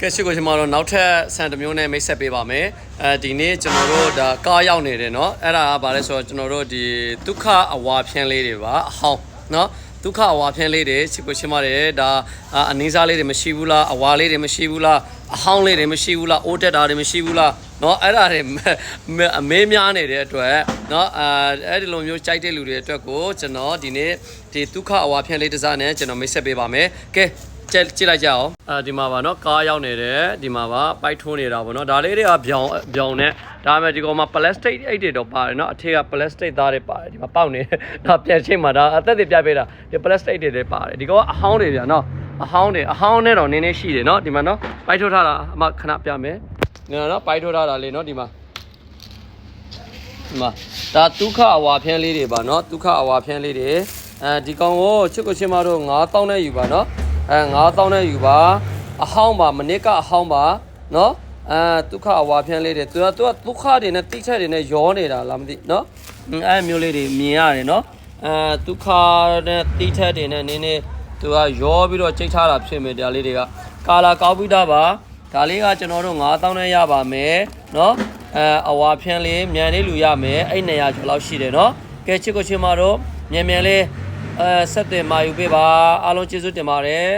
ကဲရှိကိုရှင်မတော့နောက်ထပ်ဆန်တစ်မျိုးနဲ့မိတ်ဆက်ပေးပါမယ်အဲဒီနေ့ကျွန်တော်တို့ဒါကားရောက်နေတယ်เนาะအဲ့ဒါကဘာလဲဆိုတော့ကျွန်တော်တို့ဒီဒုက္ခအဝါဖြန်းလေးတွေပါအဟောင်းเนาะဒုက္ခအဝါဖြန်းလေးတွေရှိကိုရှင်မတယ်ဒါအာအနည်းစားလေးတွေမရှိဘူးလားအဝါလေးတွေမရှိဘူးလားအဟောင်းလေးတွေမရှိဘူးလားအိုးတက်တာတွေမရှိဘူးလားเนาะအဲ့ဒါတွေအမေးများနေတဲ့အတွက်เนาะအာအဲ့ဒီလိုမျိုးကြိုက်တဲ့လူတွေအတွက်ကိုကျွန်တော်ဒီနေ့ဒီဒုက္ခအဝါဖြန်းလေးတစ်စားနဲ့ကျွန်တော်မိတ်ဆက်ပေးပါမယ်ကဲ ကြည့်ကြည့်လိုက်ကြအောင်အဲဒီမှာပါเนาะကားရောက်နေတယ်ဒီမှာပါပိုက်ထိုးနေတာပေါ့เนาะဒါလေးတွေကဗျောင်ဗျောင်နဲ့ဒါပေမဲ့ဒီကောင်မှာ plastic အိတ်တွေတော့ပါတယ်เนาะအထက်က plastic သားတွေပါတယ်ဒီမှာပေါက်နေဒါပြန်ချိန်မှာဒါအသက်တွေပြပေးတာဒီ plastic တွေတွေပါတယ်ဒီကောင်ကအဟောင်းတွေဗျာเนาะအဟောင်းတွေအဟောင်းနဲ့တော့နည်းနည်းရှိတယ်เนาะဒီမှာเนาะပိုက်ထိုးထားတာအမခဏပြမယ်နော်เนาะပိုက်ထိုးထားတာလေးเนาะဒီမှာဒီမှာဒါဒုက္ခအဝါဖြန်းလေးတွေပါเนาะဒုက္ခအဝါဖြန်းလေးတွေအဲဒီကောင်ကိုချစ်ကိုချင်းမတို့9000နဲ့ယူပါเนาะ အဲ9000နဲ့ယူပါအဟောင်းပါမနစ်ကအဟောင်းပါနော်အဲဒုက္ခအဝါဖြန်းလေးတွေသူကသူကဒုက္ခတွေနဲ့တိချက်တွေနဲ့ရောနေတာလားမသိနော်အဲမျိုးလေးတွေမြင်ရတယ်နော်အဲဒုက္ခနဲ့တိချက်တွေနဲ့နင်းနေသူကရောပြီးတော့ကြိတ်ထားတာဖြစ်မယ်တရားလေးတွေကကာလာကောက်ပြီးသားပါဒါလေးကကျွန်တော်တို့9000နဲ့ရပါမယ်နော်အဲအဝါဖြန်းလေးမြန်လေးလူရမယ်အဲ့200ကျော်လောက်ရှိတယ်နော်ကဲချစ်ကိုချင်းမတို့မြန်မြန်လေး အဲဆက်တင်မာယူပေးပါအားလုံးကျေးဇူးတင်ပါတယ်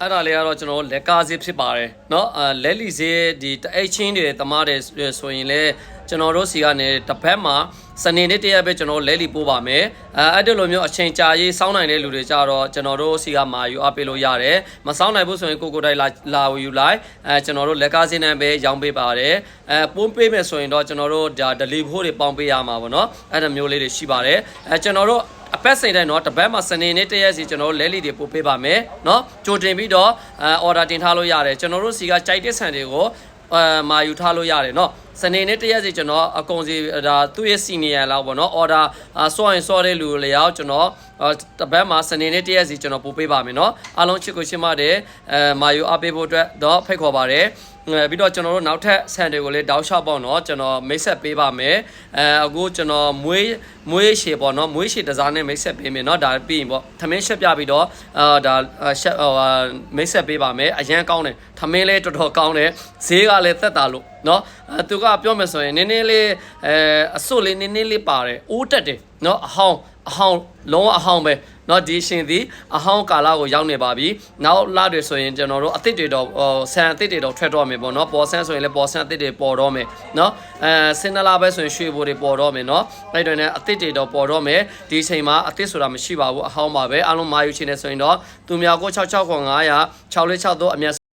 အဲ့ဒါလေးကတော့ကျွန်တော်လက်ကားစေးဖြစ်ပါတယ်เนาะအဲလက်လီစေးဒီတအိတ်ချင်းတွေတမားတယ်ဆိုရင်လည်းကျွန်တော်တို့စီကနေတစ်ဖက်မှာစနေနေ့တရက်ပဲကျွန်တော်လက်လီပို့ပါမယ်အဲအဲ့ဒီလိုမျိုးအချိန်ကြာရေးစောင်းနိုင်တဲ့လူတွေကြတော့ကျွန်တော်တို့စီကမာယူအပ်ပေးလို့ရတယ်မစောင်းနိုင်ဘူးဆိုရင်ကိုကိုတိုင်လာလာယူလိုက်အဲကျွန်တော်တို့လက်ကားစေးနဲ့ပဲရောင်းပေးပါတယ်အဲပုံးပေးမယ်ဆိုရင်တော့ကျွန်တော်တို့ဒါဒလီဖိုးတွေပေါင်းပေးရမှာပေါ့เนาะအဲ့ဒါမျိုးလေးတွေရှိပါတယ်အဲကျွန်တော်တို့ အပတ်စိန်တိုင်းတော့တပတ်မှာစနေနေ့တရက်စီကျွန်တော်တို့လဲလီတွေပို့ပေးပါမယ်เนาะကြိုတင်ပြီးတော့အဲ order တင်ထားလို့ရတယ်ကျွန်တော်တို့စီကကြိုက်တဲ့ဆန်တွေကိုအဲမာယူထားလို့ရတယ်เนาะ စနေနေ့တရက်စီကျွန်တော်အကုန်စီဒါသူ့ရဲ့ senior လောက်ပေါ့နော် order ဆော့ရင်ဆော့တဲ့လူလျောက်ကျွန်တော်တပတ်မှာစနေနေ့တရက်စီကျွန်တော်ပို့ပေးပါမယ်နော်အားလုံးချစ်ကိုချစ်မတဲ့အဲမာယူအပေးဖို့အတွက်တော့ဖိတ်ခေါ်ပါတယ်ပြီးတော့ကျွန်တော်တို့နောက်ထပ်ဆန်တွေကိုလည်းတောက်လျှောက်ပေါ့နော်ကျွန်တော်မိတ်ဆက်ပေးပါမယ်အဲအခုကျွန်တော်မွေးမွေးရှည်ပေါ့နော်မွေးရှည်တစားနဲ့မိတ်ဆက်ပေးမယ်နော်ဒါပြီးရင်ပေါ့သမင်းရှက်ပြပြီးတော့အာဒါရှက်မိတ်ဆက်ပေးပါမယ်အရန်ကောင်းတယ်သမင်းလည်းတော်တော်ကောင်းတယ်ဈေးကလည်းသက်သာလို့ เนาะအဲသူကပြောမယ်ဆိုရင်နည်းနည်းလေးအဲအစွတ်လေးနည်းနည်းလေးပါတယ်အိုးတက်တယ်เนาะအဟောင်းအဟောင်းလုံးဝအဟောင်းပဲเนาะဒီရှင်သည်အဟောင်းကာလကိုရောက်နေပါပြီနောက်လတွေဆိုရင်ကျွန်တော်တို့အသစ်တွေတော့ဆန်အသစ်တွေတော့ထွက်တော့မယ်ပေါ့เนาะပေါ်ဆန်းဆိုရင်လည်းပေါ်ဆန်းအသစ်တွေပေါ်တော့မယ်เนาะအဲစင်နလာပဲဆိုရင်ရွှေဘိုတွေပေါ်တော့မယ်เนาะအဲ့တော့ねအသစ်တွေတော့ပေါ်တော့မယ်ဒီအချိန်မှာအသစ်ဆိုတာမရှိပါဘူးအဟောင်းပါပဲအားလုံးမာယူချင်နေဆိုရင်တော့သူများကို66ခွန်900 663အမြတ်